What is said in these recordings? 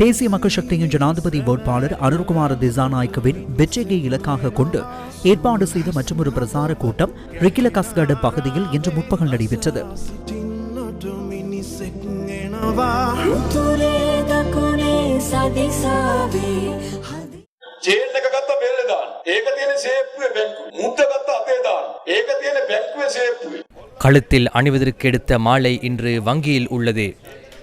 தேசிய மக்கள் சக்தியின் ஜனாதிபதி வேட்பாளர் அருண்குமார் திசாநாயக்கவின் வெற்றியை இலக்காக கொண்டு ஏற்பாடு செய்த மற்றொரு பிரசார கூட்டம் ரிக்கில கஸ்கட் பகுதியில் இன்று முற்பகல் நடைபெற்றது උතුරේ දකුණේ සදිසාවේ හදි ජේල් එක ගත්ත බෙල්ල දාන්න. ඒක තියෙන සේප්පුවේ බැංකුවේ. මුද්ද ගත්ත අතේ දාන්න. ඒක තියෙන බැංකුවේ සේප්පුවේ. கழுத்தில் அணிவதற்கு எடுத்த மாலை இன்று வங்கியில் உள்ளது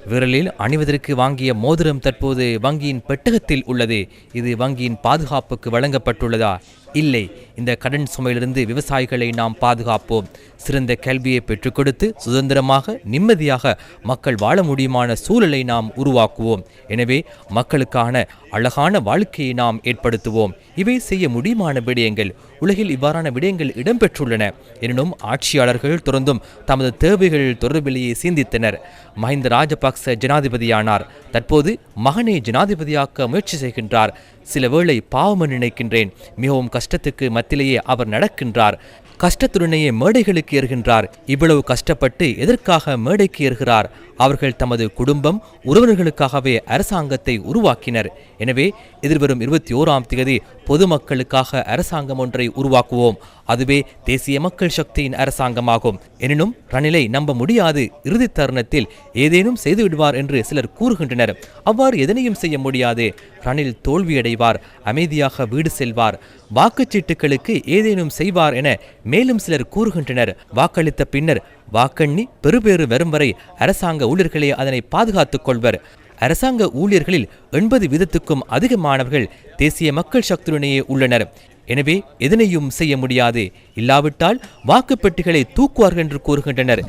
விரலில் அணிவதற்கு வாங்கிய மோதிரம் தற்போது வங்கியின் பெட்டகத்தில் உள்ளது. இது வங்கியின் பாதுகாப்புக்கு வழங்கப்பட்டுள்ளதா? இல்லை. இந்த கடன் சுமையிலிருந்து விவசாயிகளை நாம் பாதுகாப்போம். சிறந்த கல்வியை பெற்றுக் கொடுத்து சுதந்திரமாக நிம்மதியாக மக்கள் வாழ முடியுமான சூழலை நாம் உருவாக்குவோம். எனவே மக்களுக்கான அழகான வாழ்க்கையை நாம் ஏற்படுத்துவோம். இவை செய்ய முடியுமான விடயங்கள் உலகில் இவ்வாறான விடயங்கள் இடம்பெற்றுள்ளன. எனினும் ஆட்சியாளர்கள் தொடர்ந்தும் தமது தேவைகள் தொடர்பிலேயே சிந்தித்தனர். மஹிந்த ராஜபக்ச ஜனாதிபதியானார். தற்போது மகனை ஜனாதிபதியாக்க முயற்சி செய்கின்றார். சில வேளை பாவம் நினைக்கின்றேன். மிகவும் கஷ்டத்துக்கு மத்தியிலேயே அவர் நடக்கின்றார். கஷ்டத்துடனேயே மேடைகளுக்கு ஏறுகின்றார். இவ்வளவு கஷ்டப்பட்டு எதற்காக மேடைக்கு ஏறுகிறார்? அவர்கள் தமது குடும்பம் உறவினர்களுக்காகவே அரசாங்கத்தை உருவாக்கினர். எனவே எதிர்வரும் இருபத்தி ஓராம் தேதி பொதுமக்களுக்காக அரசாங்கம் ஒன்றை உருவாக்குவோம். அதுவே தேசிய மக்கள் சக்தியின் அரசாங்கமாகும். எனினும் ரணிலை நம்ப முடியாது. இறுதி தருணத்தில் ஏதேனும் செய்து விடுவார் என்று சிலர் கூறுகின்றனர். அவ்வாறு எதனையும் செய்ய முடியாது. ரணில் தோல்வியடைவார். அமைதியாக வீடு செல்வார். வாக்குச்சீட்டுகளுக்கு ஏதேனும் செய்வார் என மேலும் சிலர் கூறுகின்றனர். வாக்களித்த பின்னர் வாக்கண்ணி பெறுபேறு வரும் வரை அரசாங்க ஊழியர்களே அதனை பாதுகாத்துக் கொள்வர். அரசாங்க ஊழியர்களில் எண்பது வீதத்துக்கும் அதிகமானவர்கள் தேசிய மக்கள் சக்தியுடனேயே உள்ளனர். எனவே எதனையும் செய்ய முடியாது. இல்லாவிட்டால் வாக்குப்பெட்டிகளை தூக்குவார்கள் என்று கூறுகின்றனர்.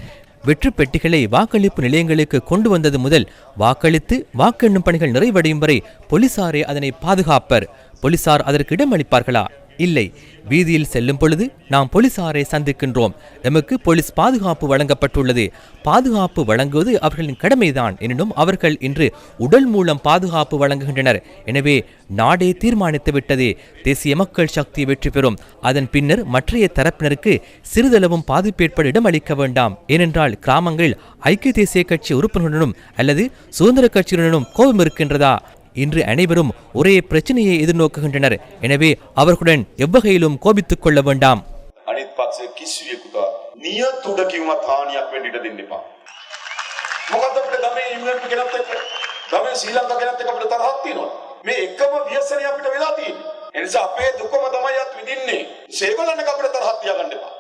வெற்று பெட்டிகளை வாக்களிப்பு நிலையங்களுக்கு கொண்டு வந்தது முதல் வாக்களித்து வாக்கெண்ணும் பணிகள் நிறைவடையும் வரை போலீசாரே அதனை பாதுகாப்பர். போலீசார் அதற்கு இடம் அளிப்பார்களா இல்லை. வீதியில் செல்லும் பொழுது நாம் போலீசாரை சந்திக்கின்றோம். எமக்கு போலீஸ் பாதுகாப்பு வழங்கப்பட்டுள்ளது. பாதுகாப்பு வழங்குவது அவர்களின் கடமைதான் எனினும் அவர்கள் இன்று உடல் மூலம் பாதுகாப்பு வழங்குகின்றனர். எனவே நாடே தீர்மானித்து விட்டது. தேசிய மக்கள் சக்தி வெற்றி பெறும். அதன் பின்னர் மற்றைய தரப்பினருக்கு சிறிதளவும் பாதிப்பு ஏற்பட இடமளிக்க வேண்டாம். ஏனென்றால் கிராமங்களில் ஐக்கிய தேசிய கட்சி உறுப்பினர்களுடனும் அல்லது சுதந்திர கட்சியுடனும் கோபம் இருக்கின்றதா? இன்று அனைவரும் ஒரே பிரச்சனையை எதிர்நோக்குகின்றனர் எனவே அவர்களுடன் எவ்வகையிலும் கோபித்துக் கொள்ள வேண்டாம் අනිත් පක්ෂයේ කිසිවෙකුට නියත උඩකින්වත් හානියක් වෙන්න ඉඩ දෙන්න එපා. මොකද අපිට ගමේ ඉංග්‍රීසි කෙනත් එක්ක ගමේ ශ්‍රී ලංකා කෙනත් එක්ක අපිට තරහක් තියෙනවා. මේ එකම ව්‍යසනය අපිට වෙලා තියෙන්නේ. ඒ නිසා අපේ දුකම තමයි අත් විඳින්නේ. ඒගොල්ලන්ට අපිට තරහක් තියාගන්න එපා.